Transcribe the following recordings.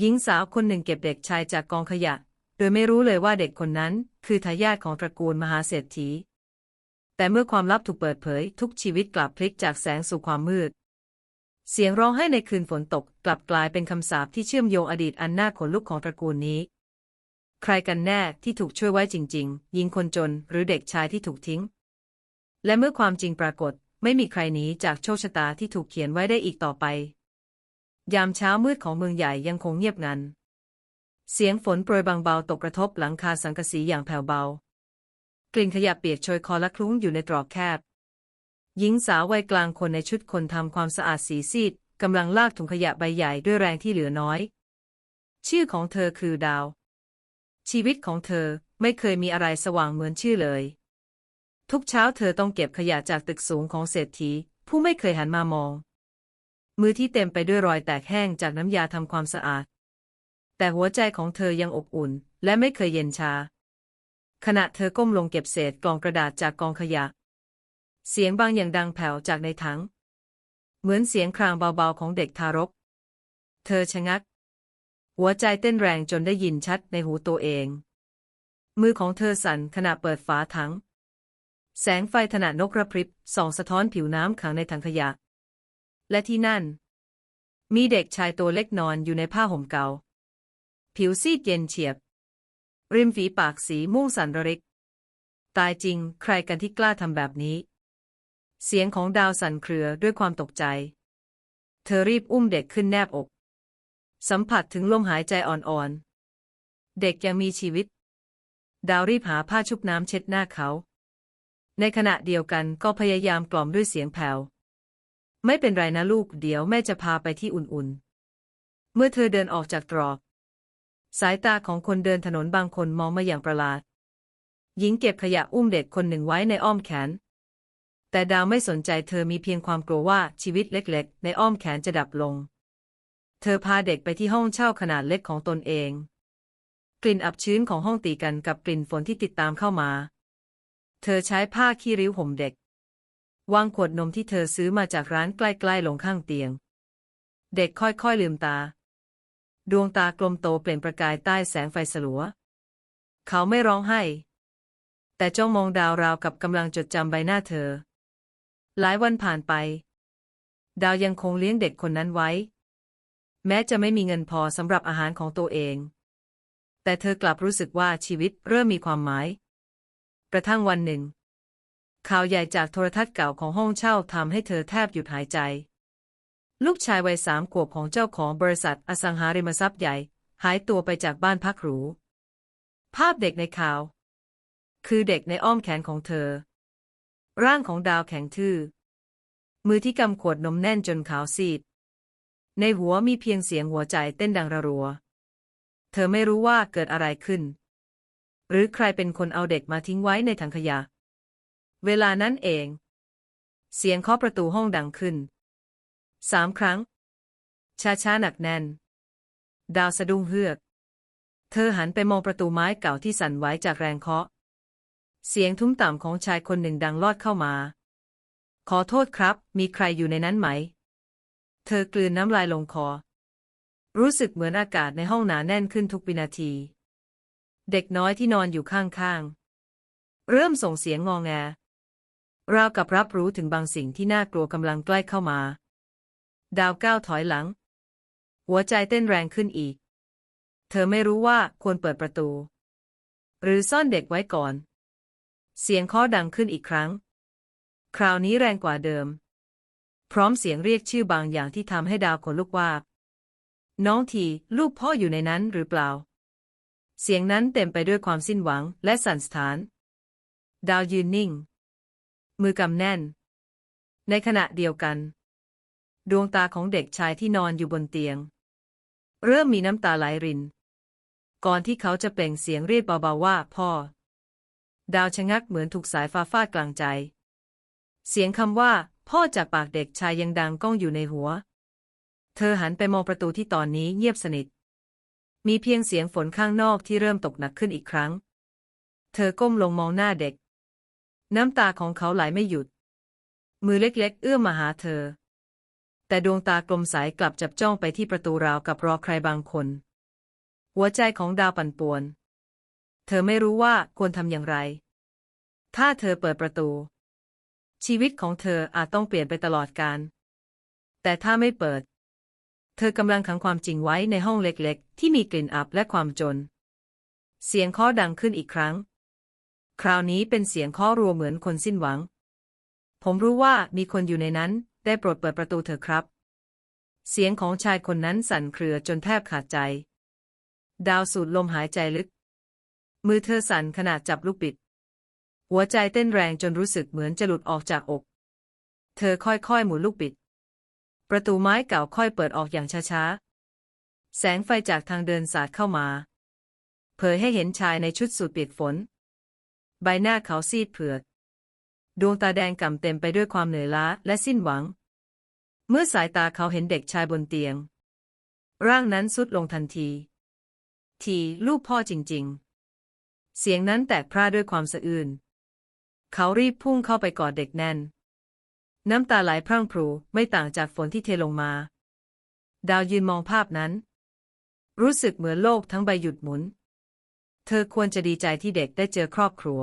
หญิงสาวคนหนึ่งเก็บเด็กชายจากกองขยะ โดยไม่รู้เลยว่าเด็กคนนั้น คือทายาทของตระกูลมหาเศรษฐี แต่เมื่อความลับถูกเปิดเผย ทุกชีวิตกลับพลิกจากแสงสู่ความมืด เสียงร้องไห้ในคืนฝนตกกลับกลายเป็นคำสาปที่เชื่อมโยงอดีตอันน่าขนลุกของตระกูลนี้ ใครกันแน่ที่ถูกช่วยไว้จริง ๆ หญิงคนจนหรือเด็กชายที่ถูกทิ้ง และเมื่อความจริงปรากฏ ไม่มีใครหนีจากโชคชะตาที่ถูกเขียนไว้ได้อีกต่อไป ยามเช้ามืดของเมืองใหญ่ยังคงเงียบงัน เสียงฝนโปรยบางเบาตกกระทบหลังคาสังกะสีอย่างแผ่วเบา กลิ่นขยะเปียกโชยคอและคลุ้งอยู่ในตรอกแคบ หญิงสาววัยกลางคนในชุดคนทำความสะอาดสีซีดกำลังลากถุงขยะใบใหญ่ด้วยแรงที่เหลือน้อย ชื่อของเธอคือดาว ชีวิตของเธอไม่เคยมีอะไรสว่างเหมือนชื่อเลย ทุกเช้าเธอต้องเก็บขยะจากตึกสูงของเศรษฐีผู้ไม่เคยหันมามอง มือที่เต็มไปด้วยรอยแตกแห้งจากน้ำยาทำความสะอาด แต่หัวใจของเธอยังอบอุ่น และไม่เคยเย็นชา ขณะเธอก้มลงเก็บเศษกล่องกระดาษจากกองขยะ เสียงบางอย่างดังแผ่วจากในถัง เหมือนเสียงครางเบาๆของเด็กทารก เธอชะงัก หัวใจเต้นแรงจนได้ยินชัดในหูตัวเอง มือของเธอสั่นขณะเปิดฝาถัง แสงไฟถนัดนกระพริบส่องสะท้อนผิวน้ำขังในถังขยะ และที่นั่น มีเด็กชายตัวเล็กนอนอยู่ในผ้าห่มเก่าผิวซีดเย็นเฉียบ ริมฝีปากสีม่วงสันระริก ตายจริงใครกันที่กล้าทำแบบนี้ เสียงของดาวสั่นเครือด้วยความตกใจ เธอรีบอุ้มเด็กขึ้นแนบอก สัมผัสถึงลมหายใจอ่อนๆ เด็กยังมีชีวิต ดาวรีบหาผ้าชุบน้ำเช็ดหน้าเขา ในขณะเดียวกันก็พยายามกล่อมด้วยเสียงแผ่ว ไม่เป็นไรนะลูกเดี๋ยวแม่จะพาไปที่อุ่นๆ เมื่อเธอเดินออกจากตรอก สายตาของคนเดินถนนบางคนมองมาอย่างประหลาด หญิงเก็บขยะอุ้มเด็กคนหนึ่งไว้ในอ้อมแขน แต่ดาวไม่สนใจเธอมีเพียงความกลัวว่าชีวิตเล็กๆ ในอ้อมแขนจะดับลง เธอพาเด็กไปที่ห้องเช่าขนาดเล็กของตนเอง กลิ่นอับชื้นของห้องตีกันกับกลิ่นฝนที่ติดตามเข้ามา เธอใช้ผ้าขี้ริ้วห่มเด็ก วางขวดนมที่เธอซื้อมาจากร้านใกล้ๆลงข้างเตียง เด็กค่อยๆลืมตา ดวงตากลมโตเปล่งประกายใต้แสงไฟสลัว เขาไม่ร้องไห้ แต่จ้องมองดาวราวกับกำลังจดจำใบหน้าเธอ หลายวันผ่านไป ดาวยังคงเลี้ยงเด็กคนนั้นไว้ แม้จะไม่มีเงินพอสำหรับอาหารของตัวเอง แต่เธอกลับรู้สึกว่าชีวิตเริ่มมีความหมาย กระทั่งวันหนึ่ง ข่าวใหญ่จากโทรทัศน์เก่าของห้องเช่าทำให้เธอแทบหยุดหายใจ ลูกชายวัยสามขวบของเจ้าของบริษัทอสังหาริมทรัพย์ใหญ่ หายตัวไปจากบ้านพักหรู ภาพเด็กในข่าว คือเด็กในอ้อมแขนของเธอ ร่างของดาวแข็งทื่อ มือที่กำขวดนมแน่นจนขาวซีด ในหัวมีเพียงเสียงหัวใจเต้นดังระรัว เธอไม่รู้ว่าเกิดอะไรขึ้น หรือใครเป็นคนเอาเด็กมาทิ้งไว้ในถังขยะ เวลานั้นเอง เสียงเคาะประตูห้องดังขึ้นสามครั้ง ช้าๆหนักแน่น ดาวสะดุ้งเฮือก เธอหันไปมองประตูไม้เก่าที่สั่นไหวจากแรงเคาะ เสียงทุ้มต่ำของชายคนหนึ่งดังลอดเข้ามา ขอโทษครับ มีใครอยู่ในนั้นไหม เธอกลืนน้ำลายลงคอ รู้สึกเหมือนอากาศในห้องหนาแน่นขึ้นทุกวินาที เด็กน้อยที่นอนอยู่ข้างๆ เริ่มส่งเสียงงอแง ราวกับรับรู้ถึงบางสิ่งที่น่ากลัวกำลังใกล้เข้ามา ดาวก้าวถอยหลัง หัวใจเต้นแรงขึ้นอีก เธอไม่รู้ว่าควรเปิดประตู หรือซ่อนเด็กไว้ก่อน เสียงเคาะดังขึ้นอีกครั้ง คราวนี้แรงกว่าเดิม พร้อมเสียงเรียกชื่อบางอย่างที่ทำให้ดาวขนลุกวาบน้องทีลูกพ่ออยู่ในนั้นหรือเปล่า เสียงนั้นเต็มไปด้วยความสิ้นหวังและสั่นสะท้าน ดาวยืนนิ่ง มือกำแน่น ในขณะเดียวกัน ดวงตาของเด็กชายที่นอนอยู่บนเตียง เริ่มมีน้ำตาไหลริน ก่อนที่เขาจะเปล่งเสียงเรียกเบาๆว่าพ่อ ดาวชะงักเหมือนถูกสายฟ้าฟาดกลางใจ เสียงคำว่า พ่อจากปากเด็กชายยังดังก้องอยู่ในหัว เธอหันไปมองประตูที่ตอนนี้เงียบสนิท มีเพียงเสียงฝนข้างนอกที่เริ่มตกหนักขึ้นอีกครั้ง เธอก้มลงมองหน้าเด็ก น้ำตาของเขาไหลไม่หยุด มือเล็กๆ เอื้อมมาหาเธอ แต่ดวงตากลมใสกลับจับจ้องไปที่ประตูราวกับรอใครบางคน หัวใจของดาวปั่นป่วน เธอไม่รู้ว่าควรทำอย่างไร ถ้าเธอเปิดประตู ชีวิตของเธออาจต้องเปลี่ยนไปตลอดกาลแต่ถ้าไม่เปิด เธอกำลังขังความจริงไว้ในห้องเล็กๆ ที่มีกลิ่นอับและความจน เสียงเคาะดังขึ้นอีกครั้ง คราวนี้เป็นเสียงเคาะรัวเหมือนคนสิ้นหวัง ผมรู้ว่ามีคนอยู่ในนั้น ได้โปรดเปิดประตูเถอะครับ เสียงของชายคนนั้นสั่นเครือจนแทบขาดใจ ดาวสูดลมหายใจลึก มือเธอสั่นขณะจับลูกบิด หัวใจเต้นแรงจนรู้สึกเหมือนจะหลุดออกจากอก เธอค่อยๆหมุนลูกบิด ประตูไม้เก่าค่อยเปิดออกอย่างช้าๆ แสงไฟจากทางเดินสาดเข้ามา เผยให้เห็นชายในชุดสูทเปียกฝน ใบหน้าเขาซีดเผือด ดวงตาแดงก่ำเต็มไปด้วยความเหนื่อยล้าและสิ้นหวัง เมื่อสายตาเขาเห็นเด็กชายบนเตียง ร่างนั้นสุดลงทันที ทีลูกพ่อจริง ๆ เสียงนั้นแตกพร่าด้วยความสะอื้นเขารีบพุ่งเข้าไปกอดเด็กแน่น น้ำตาไหลพรั่งพรูไม่ต่างจากฝนที่เทลงมา ดาวยืนมองภาพนั้น รู้สึกเหมือนโลกทั้งใบหยุดหมุน เธอควรจะดีใจที่เด็กได้เจอครอบครัว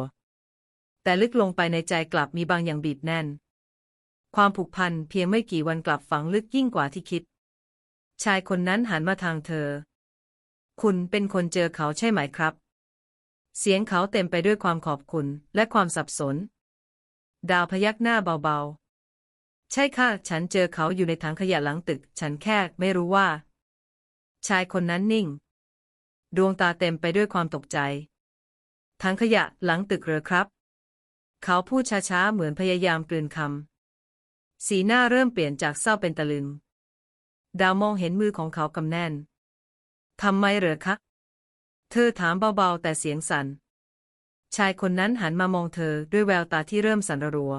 แต่ลึกลงไปในใจกลับมีบางอย่างบีบแน่น ความผูกพันเพียงไม่กี่วันกลับฝังลึกยิ่งกว่าที่คิด ชายคนนั้นหันมาทางเธอ คุณเป็นคนเจอเขาใช่ไหมครับ เสียงเขาเต็มไปด้วยความขอบคุณและความสับสน ดาวพยักหน้าเบาๆ ใช่ค่ะ ฉันเจอเขาอยู่ในถังขยะหลังตึก ฉันแค่ไม่รู้ว่า ชายคนนั้นนิ่ง ดวงตาเต็มไปด้วยความตกใจ ถังขยะหลังตึกเหรอครับ เขาพูดช้าๆ เหมือนพยายามกลืนคำ สีหน้าเริ่มเปลี่ยนจากเศร้าเป็นตะลึง ดาวมองเห็นมือของเขากำแน่น ทำไมเหรอคะ เธอถามเบาๆ แต่เสียงสัน่น ชายคนนั้นหันมามองเธอด้วยแววตาที่เริ่มสั่นระรัว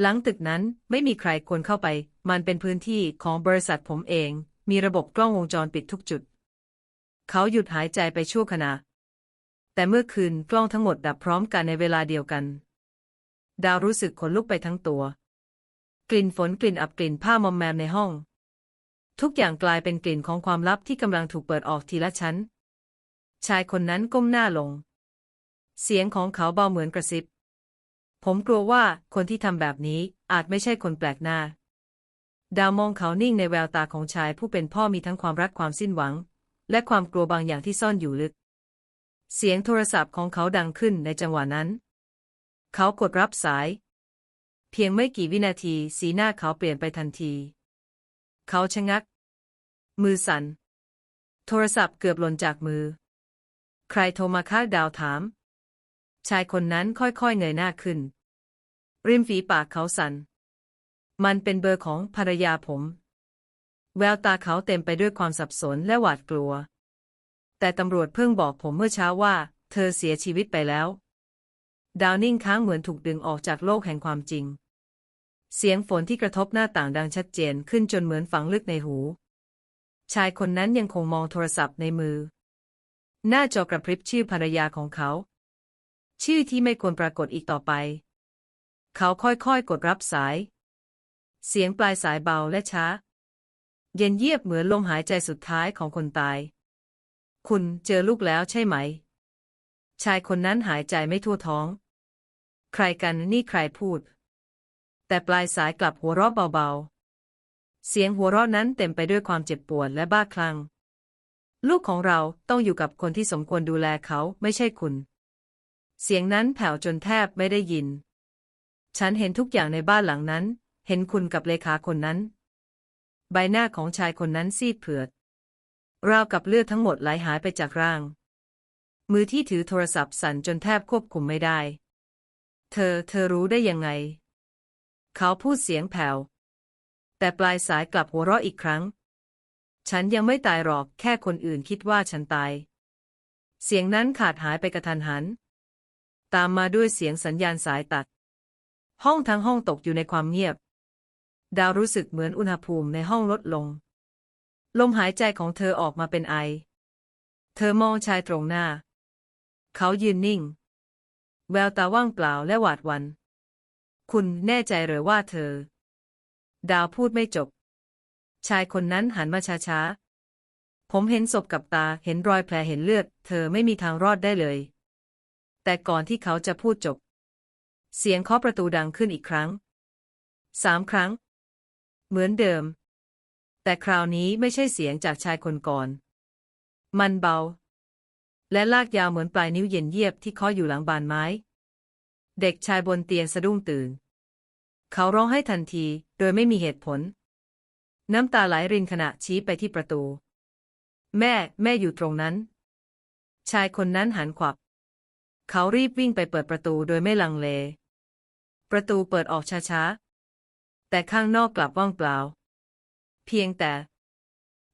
หลังตึกนั้นไม่มีใครควรเข้าไป มันเป็นพื้นที่ของบริษัทผมเอง มีระบบกล้องวงจรปิดทุกจุด เขาหยุดหายใจไปชั่วขณะ แต่เมื่อคืนกล้องทั้งหมดดับพร้อมกันในเวลาเดียวกัน ดาวรู้สึกขนลุกไปทั้งตัว กลิ่นฝนกลิ่นอับกลิ่นผ้ามอมแมมในห้อง ทุกอย่างกลายเป็นกลิ่นของความลับที่กำลังถูกเปิดออกทีละชั้น ชายคนนั้นก้มหน้าลง เสียงของเขาเบาเหมือนกระซิบ ผมกลัวว่าคนที่ทำแบบนี้อาจไม่ใช่คนแปลกหน้าดาวมองเขานิ่งในแววตาของชายผู้เป็นพ่อมีทั้งความรักความสิ้นหวัง และความกลัวบางอย่างที่ซ่อนอยู่ลึก เสียงโทรศัพท์ของเขาดังขึ้นในจังหวะนั้น เขากดรับสาย เพียงไม่กี่วินาทีสีหน้าเขาเปลี่ยนไปทันที เขาชะงัก มือสั่น โทรศัพท์เกือบหล่นจากมือ ใครโทรมาคะดาวถาม ชายคนนั้นค่อยๆเงยหน้าขึ้น ริมฝีปากเขาสัน่น มันเป็นเบอร์ของภรรยาผม แววตาเขาเต็มไปด้วยความสับสนและหวาดกลัว แต่ตำรวจเพิ่งบอกผมเมื่อเช้าว่า เธอเสียชีวิตไปแล้ว ดาวนิ่งค้างเหมือนถูกดึงออกจากโลกแห่งความจริง เสียงฝนที่กระทบหน้าต่างดังชัดเจนขึ้นจนเหมือนฝังลึกในหู ชายคนนั้นยังคงมองโทรศัพท์ในมือ หน้าจอกระพริบชื่อภรรยาของเขา ชื่อที่ไม่ควรปรากฏอีกต่อไป เขาค่อยๆกดรับสาย เสียงปลายสายเบาและช้า เย็นเยียบเหมือนลมหายใจสุดท้ายของคนตาย คุณเจอลูกแล้วใช่ไหม ชายคนนั้นหายใจไม่ทั่วท้อง ใครกันนี่ใครพูด แต่ปลายสายกลับหัวเราะเบาๆ เสียงหัวเราะนั้นเต็มไปด้วยความเจ็บปวดและบ้าคลั่ง ลูกของเราต้องอยู่กับคนที่สมควรดูแลเขาไม่ใช่คุณ เสียงนั้นแผ่วจนแทบไม่ได้ยิน ฉันเห็นทุกอย่างในบ้านหลังนั้น เห็นคุณกับเลขาคนนั้น ใบหน้าของชายคนนั้นซีดเผือด ราวกับเลือดทั้งหมดไหลหายไปจากร่าง มือที่ถือโทรศัพท์สั่นจนแทบควบคุมไม่ได้ เธอ เธอรู้ได้ยังไง เขาพูดเสียงแผ่ว แต่ปลายสายกลับหัวเราะอีกครั้ง ฉันยังไม่ตายหรอก แค่คนอื่นคิดว่าฉันตาย เสียงนั้นขาดหายไปกระทันหัน ตามมาด้วยเสียงสัญญาณสายตัด ห้องทั้งห้องตกอยู่ในความเงียบ ดาวรู้สึกเหมือนอุณหภูมิในห้องลดลง ลมหายใจของเธอออกมาเป็นไอ เธอมองชายตรงหน้า เขายืนนิ่ง แววตาว่างเปล่าและหวาดวัน คุณแน่ใจหรือว่าเธอ ดาวพูดไม่จบ ชายคนนั้นหันมาช้าๆ ผมเห็นศพกับตา เห็นรอยแผลเห็นเลือด เธอไม่มีทางรอดได้เลย แต่ก่อนที่เขาจะพูดจบ เสียงเคาะประตูดังขึ้นอีกครั้ง สามครั้ง เหมือนเดิม แต่คราวนี้ไม่ใช่เสียงจากชายคนก่อน มันเบา และลากยาวเหมือนปลายนิ้วเย็นเยียบที่เคาะอยู่หลังบานไม้ เด็กชายบนเตียงสะดุ้งตื่น เขาร้องให้ทันทีโดยไม่มีเหตุผล น้ำตาไหลรินขณะชี้ไปที่ประตู แม่ แม่อยู่ตรงนั้น ชายคนนั้นหันขวับ เขารีบวิ่งไปเปิดประตูโดยไม่ลังเล ประตูเปิดออกช้าๆ แต่ข้างนอกกลับว่างเปล่า เพียงแต่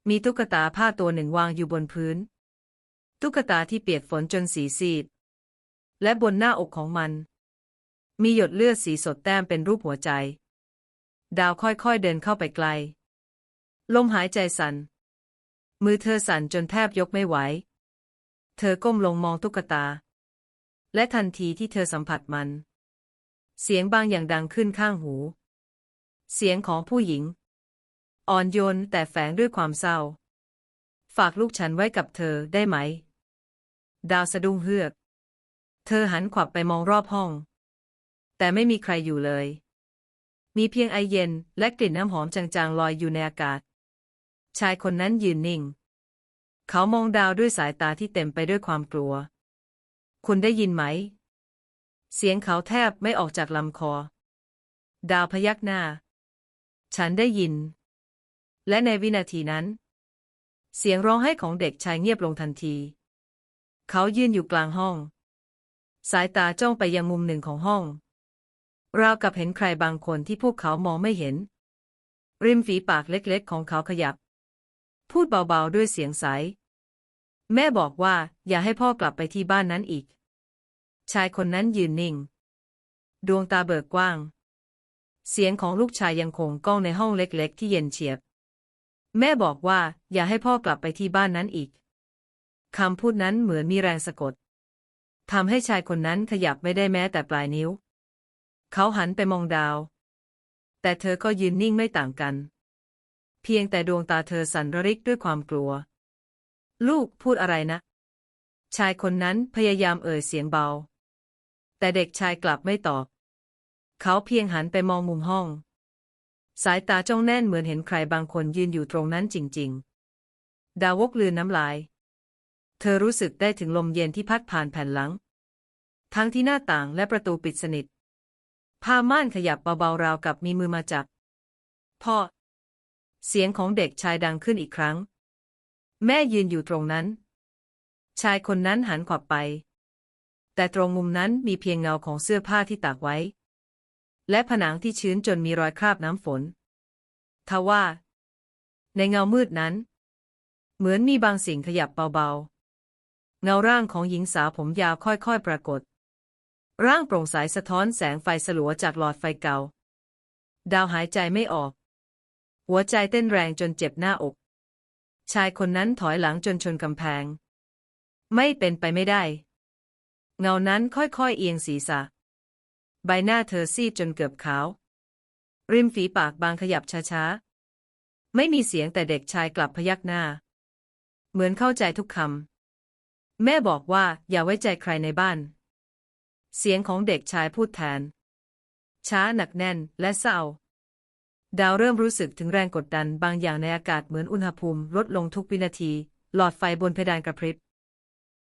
มีตุ๊กตาผ้าตัวหนึ่งวางอยู่บนพื้น ตุ๊กตาที่เปียกฝนจนสีซีด และบนหน้าอกของมัน มีหยดเลือดสีสดแต้มเป็นรูปหัวใจ ดาวค่อยๆเดินเข้าไปไกล ลมหายใจสัน่น มือเธอสั่นจนแทบยกไม่ไหว เธอก้มลงมองตุ๊กตา และทันทีที่เธอสัมผัสมัน เสียงบางอย่างดังขึ้นข้างหู เสียงของผู้หญิง อ่อนโยนแต่แฝงด้วยความเศร้า ฝากลูกฉันไว้กับเธอได้ไหม ดาวสะดุ้งเฮือก เธอหันขวับไปมองรอบห้อง แต่ไม่มีใครอยู่เลย มีเพียงไอเย็นและกลิ่นน้ำหอมจางๆลอยอยู่ในอากาศ ชายคนนั้นยืนนิ่ง เขามองดาวด้วยสายตาที่เต็มไปด้วยความกลัว คุณได้ยินไหม เสียงเขาแทบไม่ออกจากลำคอ ดาวพยักหน้า ฉันได้ยิน และในวินาทีนั้น เสียงร้องไห้ของเด็กชายเงียบลงทันที เขายืนอยู่กลางห้อง สายตาจ้องไปยังมุมหนึ่งของห้อง ราวกับเห็นใครบางคนที่พวกเขามองไม่เห็น ริมฝีปากเล็กๆ ของเขาขยับ พูดเบาๆด้วยเสียงใส แม่บอกว่าอย่าให้พ่อกลับไปที่บ้านนั้นอีก ชายคนนั้นยืนนิ่ง ดวงตาเบิกกว้าง เสียงของลูกชายยังคงก้องในห้องเล็กๆ ที่เย็นเฉียบ แม่บอกว่าอย่าให้พ่อกลับไปที่บ้านนั้นอีก คำพูดนั้นเหมือนมีแรงสะกดทำให้ชายคนนั้นขยับไม่ได้แม้แต่ปลายนิ้ว เขาหันไปมองดาว แต่เธอก็ยืนนิ่งไม่ต่างกัน เพียงแต่ดวงตาเธอสั่นระริกด้วยความกลัว ลูกพูดอะไรนะ ชายคนนั้นพยายามเอ่ยเสียงเบา แต่เด็กชายกลับไม่ตอบ เขาเพียงหันไปมองมุมห้อง สายตาจ้องแน่นเหมือนเห็นใครบางคนยืนอยู่ตรงนั้นจริง ๆ ดาวกลืนน้ำลาย เธอรู้สึกได้ถึงลมเย็นที่พัดผ่านแผ่นหลัง ทั้งที่หน้าต่างและประตูปิดสนิทผ้าม่านขยับเบาๆราวกับมีมือมาจับ พ่อ เสียงของเด็กชายดังขึ้นอีกครั้ง แม่ยืนอยู่ตรงนั้น ชายคนนั้นหันขวับไป แต่ตรงมุมนั้นมีเพียงเงาของเสื้อผ้าที่ตากไว้ และผนังที่ชื้นจนมีรอยคราบน้ำฝน ทว่า ในเงามืดนั้น เหมือนมีบางสิ่งขยับเบาๆ เงาร่างของหญิงสาวผมยาวค่อยๆปรากฏ ร่างโปร่งใสสะท้อนแสงไฟสลัวจากหลอดไฟเก่า ดาวหายใจไม่ออก หัวใจเต้นแรงจนเจ็บหน้าอก ชายคนนั้นถอยหลังจนชนกำแพง ไม่เป็นไปไม่ได้ เงานั้นค่อยๆเอียงศีรษะ ใบหน้าเธอซีดจนเกือบขาว ริมฝีปากบางขยับช้าๆ ไม่มีเสียงแต่เด็กชายกลับพยักหน้า เหมือนเข้าใจทุกคำ แม่บอกว่าอย่าไว้ใจใครในบ้าน เสียงของเด็กชายพูดแทน ช้าหนักแน่นและเศร้า ดาวเริ่มรู้สึกถึงแรงกดดันบางอย่างในอากาศเหมือนอุณหภูมิลดลงทุกวินาที หลอดไฟบนเพดานกระพริบ